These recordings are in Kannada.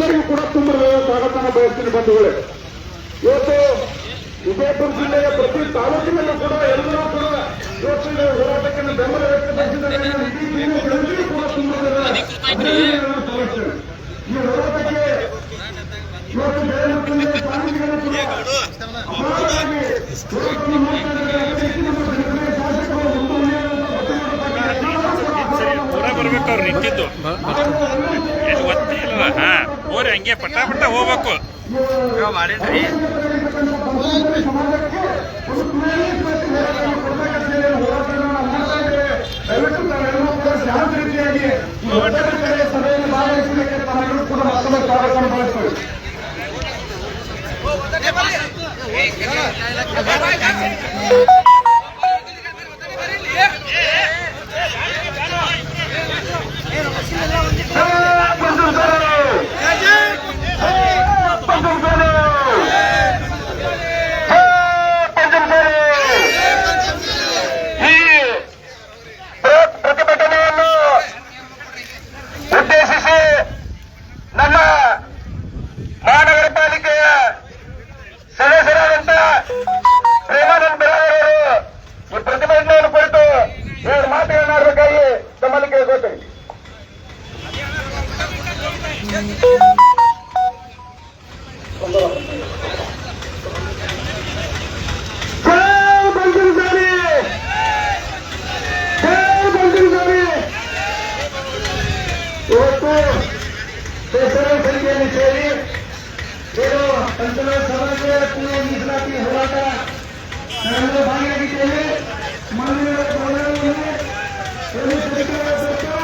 ಎಲ್ಲರಿಗೂ ಕೂಡ ತುಂಬ ಸ್ವಾಗತನ ಬಯಸ್ತೀನಿ ಬಂಧುಗಳೇ. ಇವತ್ತು ವಿಜಯಪುರ ಜಿಲ್ಲೆಯ ಪ್ರತಿ ತಾಲೂಕಿನಲ್ಲೂ ಕೂಡ ಎಲ್ಲರೂ ಕೂಡ ಇವತ್ತು ಈ ಹೋರಾಟಕ್ಕೆ ಬೆಂಬಲ ವ್ಯಕ್ತಪಡಿಸಿದ್ದಾರೆ. ಕೂಡ ತುಂಬ ಈ ಹೋರಾಟಕ್ಕೆ ಇವತ್ತು ಶಾಸಕರು ಮುಂಬರುವಂತಹ ಪೂರ ಬರ್ಬೇಕು ಅವ್ರು ನಿಂತಿದ್ದು. ಗೊತ್ತೇ ಇಲ್ಲ ಹಾ. ಹೋರಿ ಹಂಗೆ ಪಟ್ಟ ಪಟ್ಟ ಹೋಗ್ಬೇಕು ಒಟ್ಟೊಟ್ಟಿಗೆ ಸಭೆಯಲ್ಲಿ ಮೀಸಲಾತಿ ಹೋರಾಟ ನಾವೆಲ್ಲರೂ ಭಾಗಿಯಾಗಿದ್ದೇವೆ ಮಾನವೀಯ ಗೌರವವನ್ನು ಏನು ಸರ್ಕಾರ ಸರ್ಕಾರ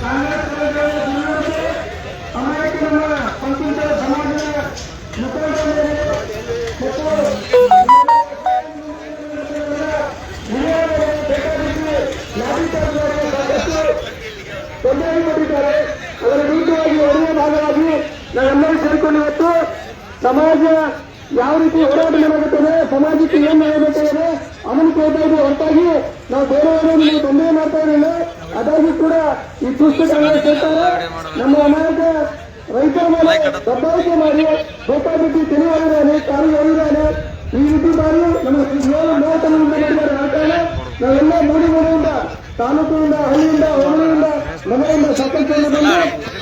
ಕಾಂಗ್ರೆಸ್ ಸರ್ಕಾರದ ದುರ್ನಡತೆ ಅಮಾಯಕ ನಮ್ಮ ಪಂಚನಾಥ ಸಮಾಜದ ಮುಖಂಡರು ಮತ್ತು ತೊಂದರೆ ಮಾಡಿದ್ದಾರೆ ಅದರ ವಿರುದ್ಧವಾಗಿ ಒಳ್ಳೆಯ ಭಾಗವಾಗಿ ನಾವೆಲ್ಲರೂ ಸೇರಿಕೊಂಡು ಇವತ್ತು ಸಮಾಜ ಯಾವ ರೀತಿ ಹೋರಾಟ ಮಾಡಬೇಕಾದ್ರೆ ಸಮಾಜಕ್ಕೆ ಏನ್ ಮಾಡಬೇಕಾಗಿದೆ ಅವನು ಕೋಟಾಗಿ ಹೊರತಾಗಿ ನಾವು ಬೇರೆಯವರು ನೀವು ತೊಂದರೆ ಮಾಡ್ತಾ ಇರಲಿಲ್ಲ. ಅದಾಗಿ ಕೂಡ ಈ ದುಷ್ಟ ಕೇಳ್ತಾರೆ. ನಮ್ಮ ಅಮಾಯಕ ರೈತರ ಮೇಲೆ ದಬ್ಬಾಳಿಕೆ ಮಾಡಿ ಬೇಕಾಬಿಟ್ಟು ತಿಳಿಯೋರಿದ್ದಾನೆ ಕಾರು ಹೋಗಿದ್ದಾನೆ ಈ ರೀತಿ ಬಾರಿ ನಮ್ಮ ನಾವೆಲ್ಲ ಮೂಡಿ ಮೂಡಿಯಿಂದ ತಾಲೂಕಿನಿಂದ, ಹಳ್ಳಿಯಿಂದ, ಹೋಬಳಿಯಿಂದ, ಮನೆಯಿಂದ ಸಕ್ಕರೆಯಿಂದ ಬಂದು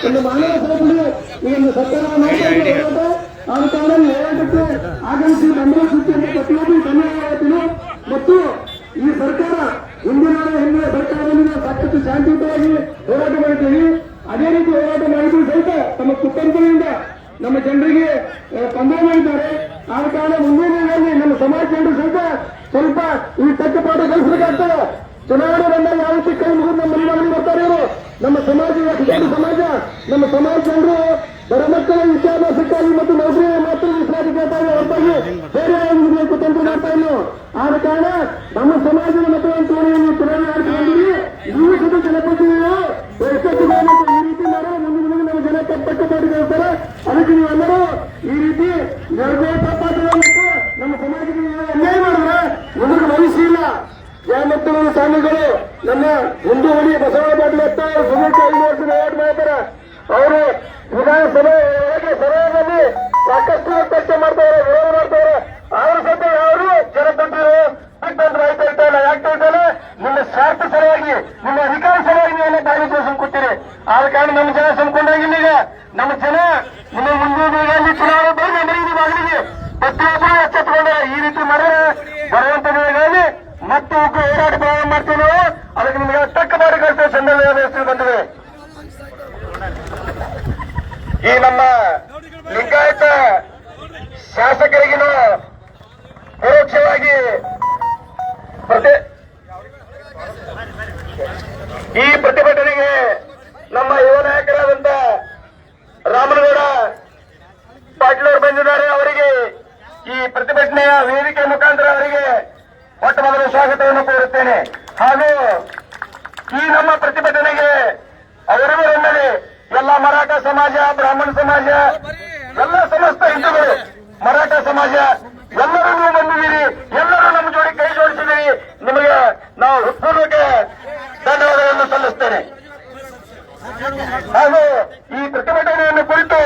ಒಂದು ಮಾನವ ಸರಪಳಿ ಈ ಒಂದು ಸರ್ಕಾರ ಮಾಡ್ತಾ ಆದ ಕಾರಣ ಹೋರಾಟಕ್ಕೆ ಆಗಮಿಸಿ ಬೆಂಬಲ ಸೂಚಿಯನ್ನು ಪ್ರತಿಯೊಬ್ಬರು ಧನ್ಯವಾದಗಳು ಮತ್ತು ಈ ಸರ್ಕಾರ ಹಿಂದಿನ ಹಿಂದಿನ ಸರ್ಕಾರದಿಂದ ಸಾಕಷ್ಟು ಶಾಂತಿಯುತವಾಗಿ ಹೋರಾಟ ಮಾಡಿದ್ದೀವಿ. ಅದೇ ರೀತಿ ಹೋರಾಟ ಮಾಡಿದ್ರು ಸಹಿತ ತಮ್ಮ ಕುಟುಂಬಗಳಿಂದ ನಮ್ಮ ಜನರಿಗೆ ಆ, ತೊಂದರೆ ಮಾಡಿದ್ದಾರೆ. ಆ ಕಾರಣ ಮುಂದಿನ ದಿನಗಳಲ್ಲಿ ನಮ್ಮ ಸಮಾಜ ಜನರು ಸಹಿತ ಸ್ವಲ್ಪ ಈ ಕಟ್ಟುಪಾಡು ಕಲಿಸಬೇಕಾಗ್ತದೆ ಚುನಾವಣೆ ಬಂದಾಗ ಯಾವ ಕೈ ಮುಗಿದು ನಮ್ಮ ಮನೆ ಮನೆ ಬರ್ತಾರೆ ಇವರು? ನಮ್ಮ ಸಮಾಜ ಸಮಾಜ ನಮ್ಮ ಸಮಾಜ ಜನರು ಬಡ ಮಕ್ಕಳ ವಿದ್ಯಾಭ್ಯಾಸಕ್ಕಾಗಿ ಮತ್ತು ನೌಕರಿಯ ಮಾತ್ರ ವಿಶ್ರಾಂತಿ ಕೇಳ್ತಾರೆ ಹೊರತಾಗಿ ಬೇರೆ ಯಾವುದು ತೊಂದರೆ ಮಾಡ್ತಾ ಇಲ್ಲ ಆದ ಕಾರಣ ನಮ್ಮ ಸಮಾಜದ ಮತವನ್ನು ಚುನಾವಣೆಯನ್ನು ನೀವು ಚುನಾವಣೆ ನೀವು ಸಹ ಜನಪ್ರತಿನಿಧಿಗಳು ಈ ರೀತಿ ಮಾಡೋ ಮುಂದಿನ ದಿನ ನಮ್ಮ ಜನ ತಪ್ಪಟ್ಟು ಮಾಡಿ ಕಳಿಸ್ತಾರೆ ಅದಕ್ಕೆ ನೀವೆಲ್ಲರೂ ಈ ರೀತಿ ಯಾವುದೇ ತಪ್ಪಾದ್ರೆ ನಮ್ಮ ಸಮಾಜಕ್ಕೆ ಅನ್ಯಾಯ ಮಾಡಿದ್ರೆ ಮುಂದಕ್ಕೆ ಭವಿಷ್ಯ ಇಲ್ಲ. ಜಯಮತ್ತೂರು ಸ್ವಾಮಿಗಳು ನಮ್ಮ ಹಿಂದೂ ಹುಲಿ ಬಸವ ಪಾಟೀಲ್ ಎತ್ತ ಸುನೀಲ್ ಐದು ಹೋರಾಟ ಮಾಡ್ತಾರೆ ಅವರು ವಿಧಾನಸಭೆ ಸಭೆಯಲ್ಲಿ ಸಾಕಷ್ಟು ಚರ್ಚೆ ಮಾಡ್ತಾರೆ ವಿರೋಧ ಮಾಡ್ತಾರೆ ಆದ್ರೂ ಸಹಿತ ಅವರು ಜನತಂತ್ರರು ಬಿಟ್ಟಂದ್ರೆ ಆಯ್ತಾ ಇಲ್ಲ ಯಾಕೆ ಇಲ್ಲ ನಿಮ್ಮ ಸ್ವಾರ್ಥ ಸರಿಯಾಗಿ, ನಿಮ್ಮ ಅಧಿಕಾರ ಸರಿಯಾಗಿ ನೀವೆಲ್ಲ ಬಾಯಿ ಸುಮ್ಕೊತೀರಿ ಆದ ಕಾರಣ ನಮ್ಮ ಜನ ಸುಮ್ಕೊಂಡಾಗಿಲ್ಲ ಈಗ ನಮ್ಮ ಜನ ನಿಮ್ಮ ಮುಂದಿನ ದಿನಗಳಲ್ಲಿ ಚುನಾವಣೆ ಬೇಗ ಬರೀರಿ ಬಾಗಿಲಿಗೆ ಪ್ರತಿಯೊಬ್ಬರು ಎಚ್ಚೆತ್ತುಕೊಂಡ ಈ ರೀತಿ ಮಾಡಿದ್ರೆ ಬರುವಂತ ದಿನಗಳಲ್ಲಿ ಮತ್ತೆ ಉಗ್ರ ಹೋರಾಟ ಪ್ರಾರಂಭ ಮಾಡ್ತೀವಿ ನಾವು ಅದಕ್ಕೆ ನಿಮಗೆ ತಕ್ಕ ಮಾಡಿ ಕಳಿಸ್ತೇವೆ ಸಂದರ್ಭ ಹೆಸರು ಬಂದಿದೆ ಈ ನಮ್ಮ ಲಿಂಗಾಯತ ಶಾಸಕರಿಗಿನ ಪರೋಕ್ಷವಾಗಿ ಪ್ರತಿ ಈ ಪ್ರತಿಭಟನೆಗೆ ನಮ್ಮ ಯುವ ನಾಯಕರಾದಂತ ರಾಮನಗೌಡ ಪಾಟೀಲ್ ಅವರು ಬಂದಿದ್ದಾರೆ ಅವರಿಗೆ ಈ ಪ್ರತಿಭಟನೆಯ ವೇದಿಕೆ ಮುಖಾಂತರ ಅವರಿಗೆ ಮೊಟ್ಟ ಮೊದಲ ಸ್ವಾಗತವನ್ನು ಕೋರುತ್ತೇನೆ ಹಾಗೂ ಈ ನಮ್ಮ ಪ್ರತಿಭಟನೆಗೆ ಅವರಿವರಲ್ಲದೆ ಎಲ್ಲ ಸಮಾಜ, ಬ್ರಾಹ್ಮಣ ಸಮಾಜ, ಎಲ್ಲ ಸಮಸ್ತ ಹಿಂದೂಗಳು, ಮರಾಠ ಸಮಾಜ, ಎಲ್ಲರೂ ನೀವು ಬಂದಿದ್ದೀರಿ, ಎಲ್ಲರೂ ನಮ್ಮ ಜೋಡಿ ಕೈ ಜೋಡಿಸಿದ್ದೀರಿ. ನಿಮಗೆ ನಾವು ಹೃತ್ಪೂರ್ವಕ ಧನ್ಯವಾದಗಳನ್ನು ಸಲ್ಲಿಸ್ತೇನೆ. ಹಾಗೂ ಈ ಪ್ರತಿಭಟನೆಯನ್ನು ಕುರಿತು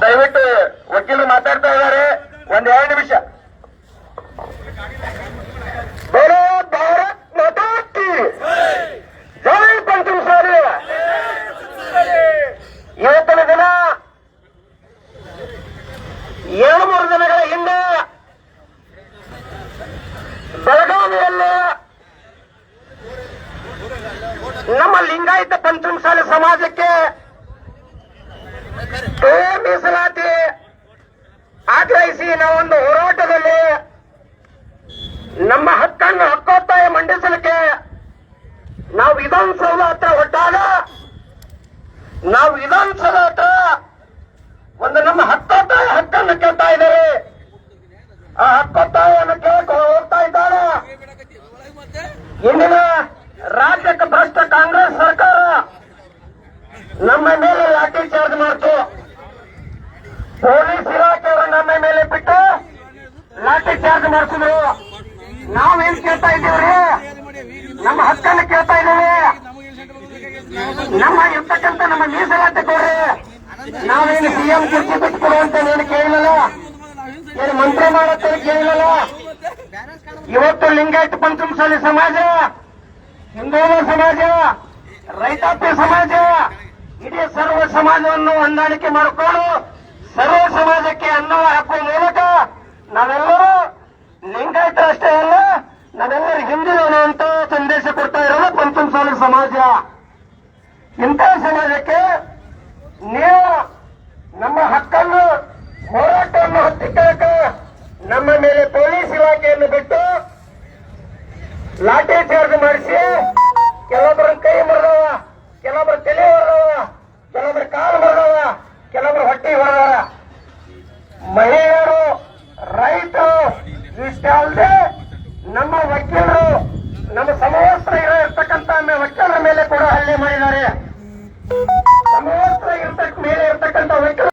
ದಯವಿಟ್ಟು ವಕೀಲರು ಮಾತಾಡ್ತಾ ಇದ್ದಾರೆ. ಒಂದ್ ಎರಡು ನಿಮಿಷ. ದಿನ ಏಳು ಮೂರು ದಿನಗಳ ಹಿಂದೆ ನಮ್ಮ ಲಿಂಗಾಯತ ಪಂಚಮಸಾಲಿ ಸಮಾಜಕ್ಕೆ ಮೀಸಲಾತಿ ಆಗ್ರಹಿಸಿ ನಾವೊಂದು ಹೋರಾಟದಲ್ಲಿ ನಮ್ಮ ಹಕ್ಕನ್ನು ಹಕ್ಕೊತ್ತಾಯ ಮಂಡಿಸಲಿಕ್ಕೆ ನಾವು ವಿಧಾನಸೌಧ ಹತ್ರ ಹೊಟ್ಟಾಗ ನಾವು ವಿಧಾನಸೌಧ ಹತ್ರ ಒಂದು ನಮ್ಮ ಹಕ್ಕೊತ್ತಾಯ ಹಕ್ಕನ್ನು ಕೇಳ್ತಾ ಇದ್ದಾರೆ ಆ ಹಕ್ಕೊತ್ತಾಯವನ್ನು ಕೇಳ್ಕೊಂಡು ಹೋಗ್ತಾ ಇದ್ದಾರೆ ಇಂದಿನ ರಾಜ್ಯಕ್ಕೆ ಭ್ರಷ್ಟ ಕಾಂಗ್ರೆಸ್ ಸರ್ಕಾರ ನಮ್ಮ ಮೇಲೆ ಲಾಠಿ ಚಾರ್ಜ್ ಮಾಡ್ತು. ಪೊಲೀಸ್ ಇಲಾಖೆಯವರು ನಮ್ಮ ಮೇಲೆ ಬಿಟ್ಟು ಲಾಠಿ ಚಾರ್ಜ್ ಮಾಡಿಸಿದ್ರು. ನಾವೇನ್ ಕೇಳ್ತಾ ಇದ್ದೀವ್ರಿ? ನಮ್ಮ ಹಕ್ಕನ್ನು ಕೇಳ್ತಾ ಇದ್ದೀವಿ. ನಮ್ಮ ಇರ್ತಕ್ಕಂಥ ನಮ್ಮ ಮೀಸಲಾತಿ ಕೊಡ್ರಿ. ನಾವೇನು ಸಿಎಂ ಕುರ್ಚಿ ಬಿಟ್ಕೊಡು ಅಂತ ಏನು ಕೇಳಲ್ಲ ಏನು ಮಂತ್ರಿ ಮಾಡತ್ತೆ ಕೇಳಲ್ಲ ಇವತ್ತು ಲಿಂಗಾಯತ ಪಂಚಮಸಾಲಿ ಸಮಾಜ ಹಿಂದೂ ಸಮಾಜ, ರೈತಾಪಿ ಸಮಾಜ ಇಡೀ ಸರ್ವ ಸಮಾಜವನ್ನು ಹೊಂದಾಣಿಕೆ ಮಾಡಿಕೊಂಡು ಸರ್ವ ಸಮಾಜಕ್ಕೆ ಅನ್ನ ಹಾಕುವ ಮೂಲಕ ನಾವೆಲ್ಲರೂ ಲಿಂಗಾಯತರಷ್ಟೇ ಅಲ್ಲ, ನಾವೆಲ್ಲರೂ ಹಿಂದುಳಿದವರು ಅಂತ ಸಂದೇಶ ಕೊಡ್ತಾ ಇರೋದು ಪಂಚಮಸಾಲಿ ಸಮಾಜ. ಇಂಥ ಸಮಾಜಕ್ಕೆ ನೀವು ಶಕ್ತಿ ಹೊರದಾರ ಮಹಿಳೆಯರು, ರೈತರು ಇಷ್ಟೇ ಅಲ್ಲದೆ ನಮ್ಮ ವಕೀಲರು, ನಮ್ಮ ಸಮವಸ್ತ್ರ ಇರತಕ್ಕಂತ ವಕೀಲರ ಮೇಲೆ ಕೂಡ ಹಲ್ಲೆ ಮಾಡಿದ್ದಾರೆ. ಸಮವಸ್ತ್ರ ಇರ್ತಕ್ಕ ಮೇಲೆ ಇರತಕ್ಕಂತ ವಕೀಲರು